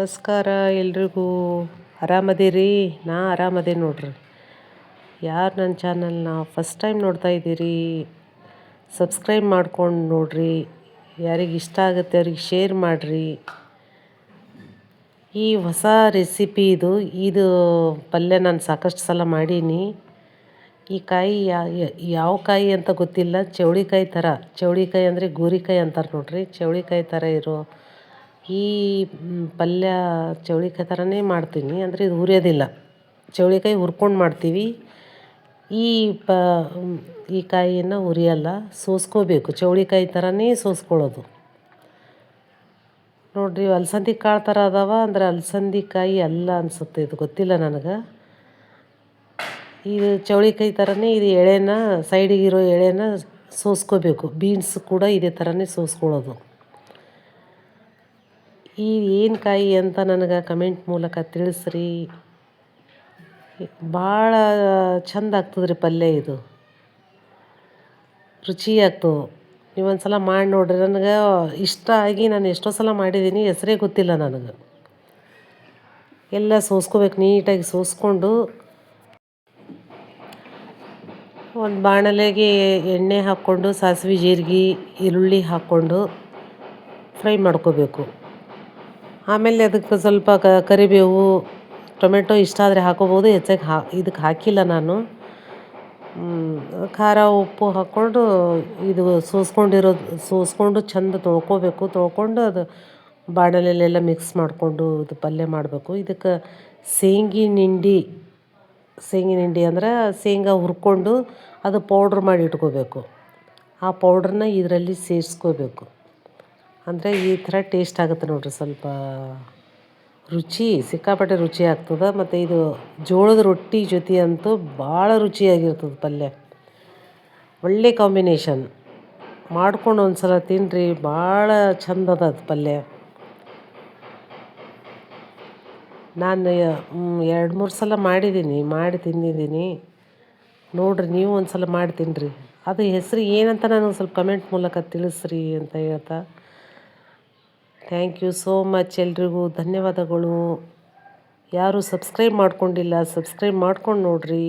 ನಮಸ್ಕಾರ ಎಲ್ರಿಗೂ. ಆರಾಮದಿರಿ? ನಾ ಆರಾಮದೇ ನೋಡ್ರಿ. ಯಾರು ನನ್ನ ಚಾನಲ್ನ ಫಸ್ಟ್ ಟೈಮ್ ನೋಡ್ತಾ ಇದ್ದೀರಿ ಸಬ್ಸ್ಕ್ರೈಬ್ ಮಾಡ್ಕೊಂಡು ನೋಡ್ರಿ. ಯಾರಿಗೆ ಇಷ್ಟ ಆಗುತ್ತೆ ಅವ್ರಿಗೆ ಶೇರ್ ಮಾಡಿರಿ. ಈ ಹೊಸ ರೆಸಿಪಿ ಇದು ಇದು ಪಲ್ಯ ನಾನು ಸಾಕಷ್ಟು ಸಲ ಮಾಡೀನಿ. ಈ ಕಾಯಿ ಯಾವ ಕಾಯಿ ಅಂತ ಗೊತ್ತಿಲ್ಲ, ಚೌಳಿಕಾಯಿ ಥರ ಚೌಳಿಕಾಯಿ ಅಂದರೆ ಗೋರಿಕಾಯಿ ಅಂತಾರೆ ನೋಡ್ರಿ. ಚೌಳಿಕಾಯಿ ಥರ ಇರೋ ಈ ಪಲ್ಯ ಚೌಳಿಕಾಯಿ ಥರನೇ ಮಾಡ್ತೀನಿ. ಅಂದರೆ ಇದು ಹುರಿಯೋದಿಲ್ಲ. ಚೌಳಿಕಾಯಿ ಹುರ್ಕೊಂಡು ಮಾಡ್ತೀವಿ. ಈ ಪ ಈ ಕಾಯಿಯನ್ನು ಹುರಿಯಲ್ಲ. ಸೋಸ್ಕೋಬೇಕು. ಚೌಳಿಕಾಯಿ ಥರನೇ ಸೋಸ್ಕೊಳ್ಳೋದು. ನೋಡಿರಿ, ಅಲಸಂದಿ ಕಾಳು ಥರ ಅದಾವ. ಅಂದ್ರೆ ಅಲಸಂದಿ ಕಾಯಿ ಅಲ್ಲ ಅನಿಸುತ್ತೆ ಇದು. ಗೊತ್ತಿಲ್ಲ ನನಗೆ. ಇದು ಚೌಳಿಕಾಯಿ ಥರನೇ ಇದು ಎಳೆನ, ಸೈಡಿಗಿರೋ ಎಳೆನ ಸೋಸ್ಕೋಬೇಕು. ಬೀನ್ಸ್ ಕೂಡ ಇದೇ ಥರನೇ ಸೋಸ್ಕೊಳ್ಳೋದು. ಈ ಏನು ಕಾಯಿ ಅಂತ ನನಗೆ ಕಮೆಂಟ್ ಮೂಲಕ ತಿಳಿಸ್ರಿ. ಭಾಳ ಚಂದ ಆಗ್ತದೆ ರೀ ಪಲ್ಯ ಇದು. ರುಚಿ ಆಗ್ತು ನೀವು ಒಂದು ಸಲ ಮಾಡಿ ನೋಡ್ರಿ. ನನಗೆ ಇಷ್ಟ ಆಗಿ ನಾನು ಎಷ್ಟೋ ಸಲ ಮಾಡಿದ್ದೀನಿ. ಹೆಸರೇ ಗೊತ್ತಿಲ್ಲ ನನಗೆ. ಎಲ್ಲ ಸೋಸ್ಕೋಬೇಕು, ನೀಟಾಗಿ ಸೋಸ್ಕೊಂಡು. ಒಂದು ಬಾಣಲೆಗೆ ಎಣ್ಣೆ ಹಾಕ್ಕೊಂಡು, ಸಾಸಿವೆ ಜೀರಿಗೆ, ಈರುಳ್ಳಿ ಹಾಕ್ಕೊಂಡು ಫ್ರೈ ಮಾಡ್ಕೋಬೇಕು. ಆಮೇಲೆ ಅದಕ್ಕೆ ಸ್ವಲ್ಪ ಕರಿಬೇವು, ಟೊಮೆಟೊ ಇಷ್ಟ ಆದರೆ ಹಾಕೋಬೋದು. ಹೆಚ್ಚಾಗಿ ಹಾ, ಇದಕ್ಕೆ ಹಾಕಿಲ್ಲ ನಾನು. ಖಾರ, ಉಪ್ಪು ಹಾಕ್ಕೊಂಡು ಇದು ಸೋಸ್ಕೊಂಡಿರೋ ಸೋಸ್ಕೊಂಡು ಚೆಂದ ತೊಳ್ಕೊಬೇಕು. ತೊಳ್ಕೊಂಡು ಅದು ಬಾಣಲೆಲೆಲ್ಲ ಮಿಕ್ಸ್ ಮಾಡಿಕೊಂಡು ಇದು ಪಲ್ಯ ಮಾಡಬೇಕು. ಇದಕ್ಕೆ ಶೇಂಗಿನಿಂಡಿ ಶೇಂಗಿನಿಂಡಿ ಅಂದ್ರೆ ಶೇಂಗಾ ಹುರ್ಕೊಂಡು ಅದು ಪೌಡ್ರ್ ಮಾಡಿ ಇಟ್ಕೋಬೇಕು. ಆ ಪೌಡ್ರನ್ನ ಇದರಲ್ಲಿ ಸೇರಿಸ್ಕೋಬೇಕು. ಅಂದರೆ ಈ ಥರ ಟೇಸ್ಟ್ ಆಗುತ್ತೆ ನೋಡಿರಿ ಸ್ವಲ್ಪ ರುಚಿ, ಸಿಕ್ಕಾಪಟ್ಟೆ ರುಚಿ ಆಗ್ತದೆ. ಮತ್ತು ಇದು ಜೋಳದ ರೊಟ್ಟಿ ಜೊತೆ ಅಂತೂ ಭಾಳ ರುಚಿಯಾಗಿರ್ತದೆ ಪಲ್ಯ. ಒಳ್ಳೆ ಕಾಂಬಿನೇಷನ್ ಮಾಡ್ಕೊಂಡು ಒಂದು ಸಲ ತಿನ್ನಿರಿ ಭಾಳ ಚಂದ ಅದ ಪಲ್ಯ. ನಾನು ಎರಡು ಮೂರು ಸಲ ಮಾಡಿದ್ದೀನಿ ಮಾಡಿ ತಿಂದಿದ್ದೀನಿ ನೋಡಿರಿ ನೀವು ಒಂದು ಸಲ ಮಾಡಿ ತಿನ್ನಿರಿ ಅದು ಹೆಸರು ಏನಂತ ನನಗೆ ಸ್ವಲ್ಪ ಕಮೆಂಟ್ ಮೂಲಕ ತಿಳಿಸ್ರಿ ಅಂತ ಹೇಳ್ತಾ. ಥ್ಯಾಂಕ್ ಯು ಸೋ ಮಚ್ ಎಲ್ರಿಗೂ. ಧನ್ಯವಾದಗಳು. ಯಾರು ಸಬ್ಸ್ಕ್ರೈಬ್ ಮಾಡ್ಕೊಂಡಿಲ್ಲ ಸಬ್ಸ್ಕ್ರೈಬ್ ಮಾಡ್ಕೊಂಡು ನೋಡ್ರಿ.